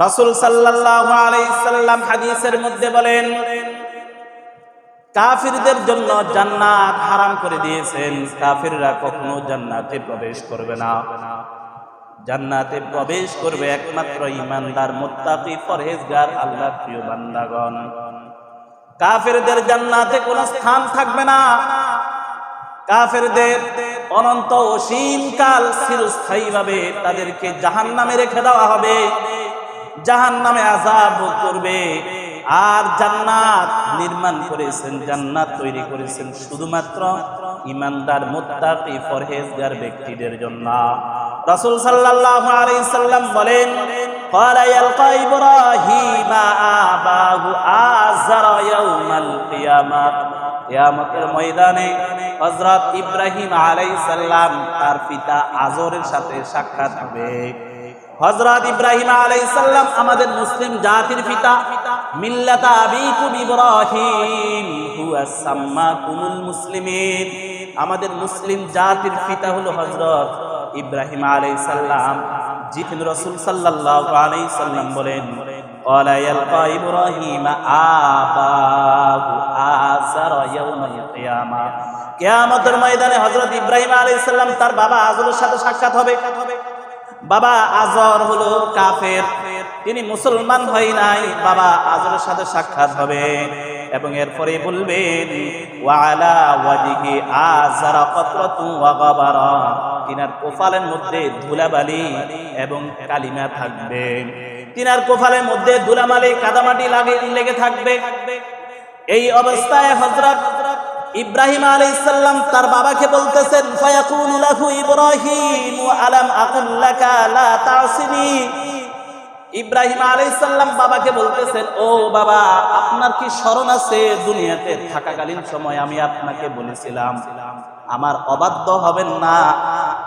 রাসূল সাল্লাল্লাহু আলাইহি সাল্লাম হাদিসের মধ্যে বলেন, কাফিরদের জন্য জান্নাত হারাম করে দিয়েছেন। কাফিররা কখনো জান্নাতে প্রবেশ করবে না। জান্নাতে প্রবেশ করবে একমাত্র ইমানদার, মুত্তাকি, পরহেজগার, আল্লাহর প্রিয় বান্দাগণ। কাফেরদের জান্নাতে কোনো স্থান থাকবে না। কাফেরদের অনন্ত অসীম কাল চিরস্থায়ীভাবে তাদেরকে জাহান্নামে রেখে দেওয়া হবে। জাহান নামে আজাব করবে। আর জান্নাত নির্মাণ করেছেন, জান্নাত তৈরি করেছেন শুধুমাত্র ইমানদার, মোত্তাকি ফরহেজগার ব্যক্তিদের জন্য। রাসূল সাল্লাল্লাহু আলাইহি সাল্লাম বলেন ক্বালা ইয়ালকা ইব্রাহিম আবাহু আযারা ইয়াউমাল কিয়ামাত। কিয়ামতের ময়দানে হযরত ইব্রাহিম আলাইহিস সালাম তার পিতা আযরের সাথে সাক্ষাৎ হবে। হজরত ইব্রাহিম আলাইসাল্লাম আমাদের মুসলিম জাতির পিতা, মিল্লাতা আবিকুম ইব্রাহিম, হুয়া সাম্মাকুমুল মুসলিমিন। আমাদের মুসলিম জাতির পিতা হলো হজরত ইব্রাহিম আলাইসাল্লাম জিতিন রসুল সাল্লাল্লাহু আলাইহি সাল্লাম বলেন ক্বালা ইয়ালকা ইব্রাহিম আবাহু আযার ইয়াউমাল কিয়ামা। কিয়ামতের ময়দানে হযরত ইব্রাহিম আলাইহিস সালাম তার বাবা আজরের সাথে সাক্ষাৎ হবে। বাবা আজর হলো কাফের। তিনি মুসলমান হয় নাই, বাবা আজরের সাথে সাক্ষাৎ হবে। এবং এরপরে বলবেন, ওয়ালা ওয়াজিহি আজারা কতরাতু ওয়া গাবারা। তিনার কোফালের মধ্যে ধুলাবালি এবং কালিমা থাকবে। তিনার কোফালের মধ্যে ধুলামালি কাদামাটি লাগে লেগে থাকবে। এই অবস্থায় হযরত ইব্রাহিম আলাইহিস সালাম তার বাবাকে বলতেছেন, ফায়াকুলু লাহু ইব্রাহিম আলাম আকুল লাকা লা তাসিনি। ইব্রাহিম আলাইহিস সালাম বাবাকে বলতেছেন, ও বাবা, আপনার কি স্মরণ আছে দুনিয়াতে? থাকাকালীন সময় আমি আপনাকে বলেছিলাম, আমার অবাধ্য হবেন না,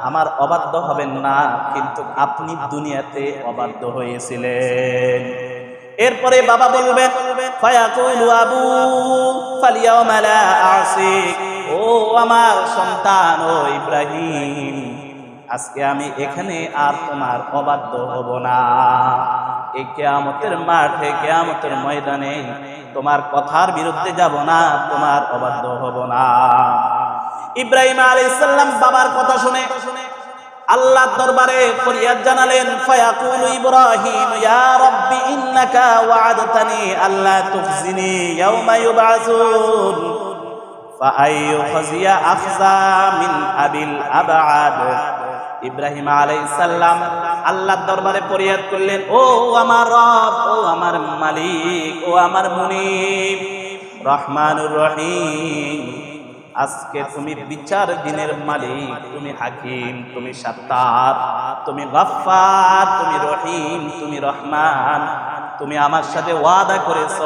আমার অবাধ্য হবেন না, কিন্তু আপনি দুনিয়াতে অবাধ্য হয়েছিলেন। এরপরে বাবা আসিক ও আমার সন্তান, ও ইব্রাহিম, আজকে আমি এখানে আর তোমার অবাধ্য হব না। এই কেয়ামতের মাঠে, কেয়ামতের ময়দানে তোমার কথার বিরুদ্ধে যাব না, তোমার অবাধ্য হব না। ইব্রাহিম আলাইহিস সালাম বাবার কথা শুনে শুনে আল্লাহর দরবারে ফরিয়াদ জানালেন, ফায়াকুলু ইব্রাহিম, ইয়া রাব্বি, ইন্নাকা ওয়া'আদতানি আল্লা তুখজিনি ইয়াওমা ইউবআসুন ফাআইয়ু খাজিয়া আখজা মিন আবিল আবআদ। ইব্রাহিম আলাইহিস সালাম আল্লাহর দরবারে ফরিয়াদ করলেন, ও আমার রব, ও আমার মালিক, ও আমার মুনিব, রহমানুর রহিম। আজকে তুমি বিচার দিনের মালিক, তুমি হাকিম, তুমি সাত্তার, তুমি গফফার, তুমি রহিম, তুমি রহমান, তুমি আমার সাথে ওয়াদা করেছ।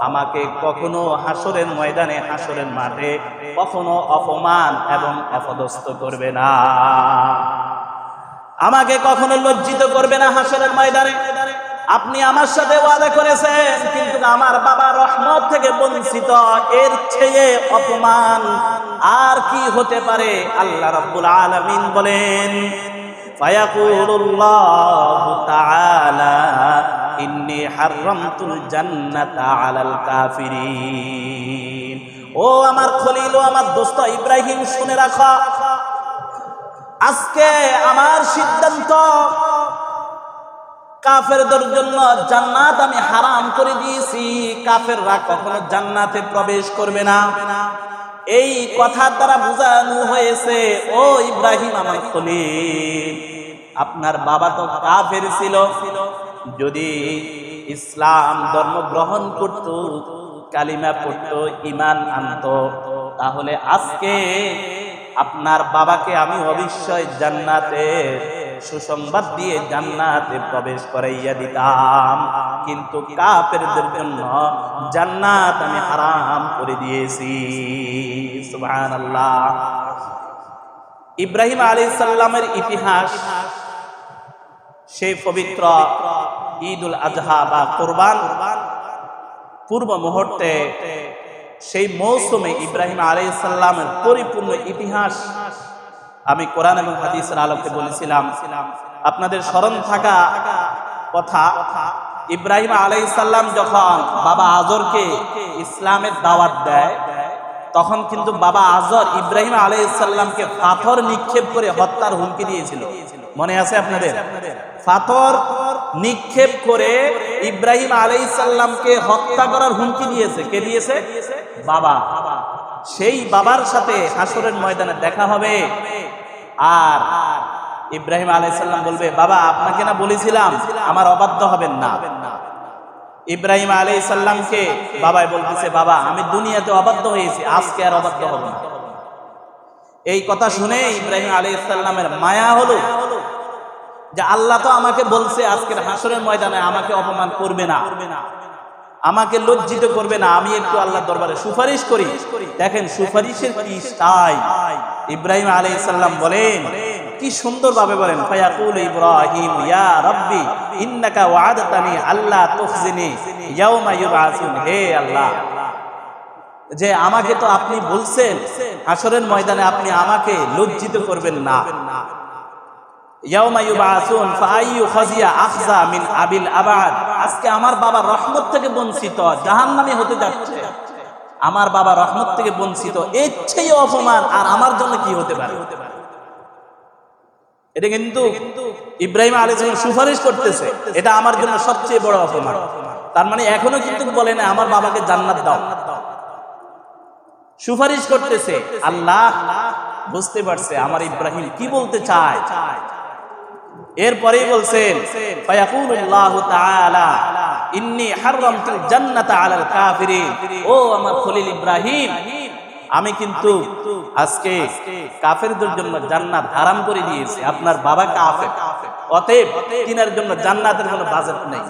আমাকে কখনো হাসরের ময়দানে হাসরের মাঠে কখনো অপমান এবং অপদস্থ করবে না। আমাকে কখনো লজ্জিত করবে না হাসরের ময়দানে। আপনি আমার সাথে ওয়াদা করেছেন, কিন্তু আমার বাবা রহমত থেকে বঞ্চিত, এর চেয়ে অপমান আর কি হতে পারে? আল্লাহ রাব্বুল আলামিন বলেন ইন্নী ও আমার খলিল, ও আমার দোস্ত ইব্রাহিম, শুনে রাখা। আজকে আমার সিদ্ধান্ত কাফেরদের জন্য জান্নাত আমি হারাম করে দিয়েছি। কাফেররা কখনো জান্নাতে প্রবেশ করবে না। এই কথা দ্বারা বোঝানো হয়েছে, ও ইব্রাহিম আমার খলিল, আপনার বাবা তো কাফের ছিল। যদি ইসলাম ধর্ম গ্রহণ করত, কালিমা পড়ত ইমান আনত, তাহলে আজকে আপনার বাবাকে আমি অবশ্যই জান্নাতে সুসংবাদ দিয়ে জান্নাতে প্রবেশ করাইয়া দিতাম। কিন্তু কাফেরদের জন্য জান্নাত আমি হারাম করে দিয়েছি। ইব্রাহিম আলাইহিস সালামের ইতিহাস, সেই পবিত্র ঈদুল আজহা বা কোরবান, পূর্ব মুহূর্তে সেই মৌসুমে ইব্রাহিম আলাইহিস সালামের পরিপূর্ণ ইতিহাস আমি কোরআন এবং হাদিসের আলোকে বলেছিলাম, আপনাদের স্মরণ থাকা কথা, ইব্রাহিম আলাইসাল্লাম যখন বাবা আজরকে ইসলামের দাওয়াত দেয়, তখন কিন্তু বাবা আজর ইব্রাহিম আলাইসাল্লামকে পাথর নিক্ষেপ করে হত্যার হুমকি দিয়েছিল। মনে আছে আপনাদের? পাথর নিক্ষেপ করে ইব্রাহিম আলাইসাল্লামকে হত্যা করার হুমকি দিয়েছে। কে দিয়েছে? বাবা। সেই বাবার সাথে হাসরের ময়দানে দেখা হবে। আর ইব্রাহিম আলাইসাল্লাম বলবে, বাবা, আপনাকে না বলেছিলাম আমার অবাধ্য হবেন না। ইব্রাহিম আলাই সাল্লামকে বাবাই বলতেছে, বাবা, আমি দুনিয়াতে অবাধ্য হয়েছি, আজকে আর অবাধ্য হব না। এই কথা শুনে ইব্রাহিম আলাই সাল্লামের মায়া হলো যে আল্লাহ তো আমাকে বলছে, আজকের হাসরের ময়দানে আমাকে অপমান করবে না। আমাকে লজ্জিত করবে না, আমি একটু আল্লাহ দরবারে সুপারিশ করি। দেখেন, সুপারিশের কি ইব্রাহিম আলাইহিস সালাম বলেন, কি সুন্দর ভাবে বলেন, ফায়াকুল ইব্রাহিম, ইয়া রাব্বি, ইন্নাকা আল্লাহ তুখজিনি, ইয়াউমা ইউবআসুন হে আল্লাহ। যে আমাকে তো আপনি বলছেন হাসরের ময়দানে আপনি আমাকে লজ্জিত করবেন না। আমার বাবা রহমত থেকে বঞ্চিত হতে যাচ্ছে। আমার বাবা রহমত থেকে বঞ্চিত অপমান আর আমার জন্য কি হতে পারে? এটা কিন্তু ইব্রাহিম আলী সুপারিশ করতেছে। এটা আমার জন্য সবচেয়ে বড় অপমান। তার মানে এখনও কিন্তু বলে না, আমার বাবাকে জান্নাত দাও। সুপারিশ করতেছে, আল্লাহ বুঝতে পারছে আমার ইব্রাহিম কি বলতে চায়? এরপরেই বলছেন ও আমার খলিল ইব্রাহিম, আমি কিন্তু আজকে কাফেরদের জন্য জান্নাত করে দিয়েছি। আপনার বাবা কাফের, অতএব তিনার জন্য জান্নাতের কোনো বাজেট নেই।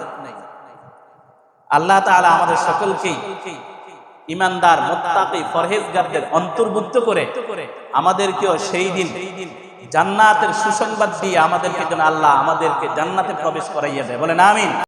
আল্লাহ তাআলা আমাদের সকলকেই ইমানদার মোত্তাকি ফরহেজগারদের অন্তর্ভুক্ত করে আমাদেরকেও সেই দিন জান্নাতের সুসংবাদ দিয়ে আমাদেরকে যেন আল্লাহ আমাদেরকে জান্নাতে প্রবেশ করাইয়া দেয়। বলেন আমিন।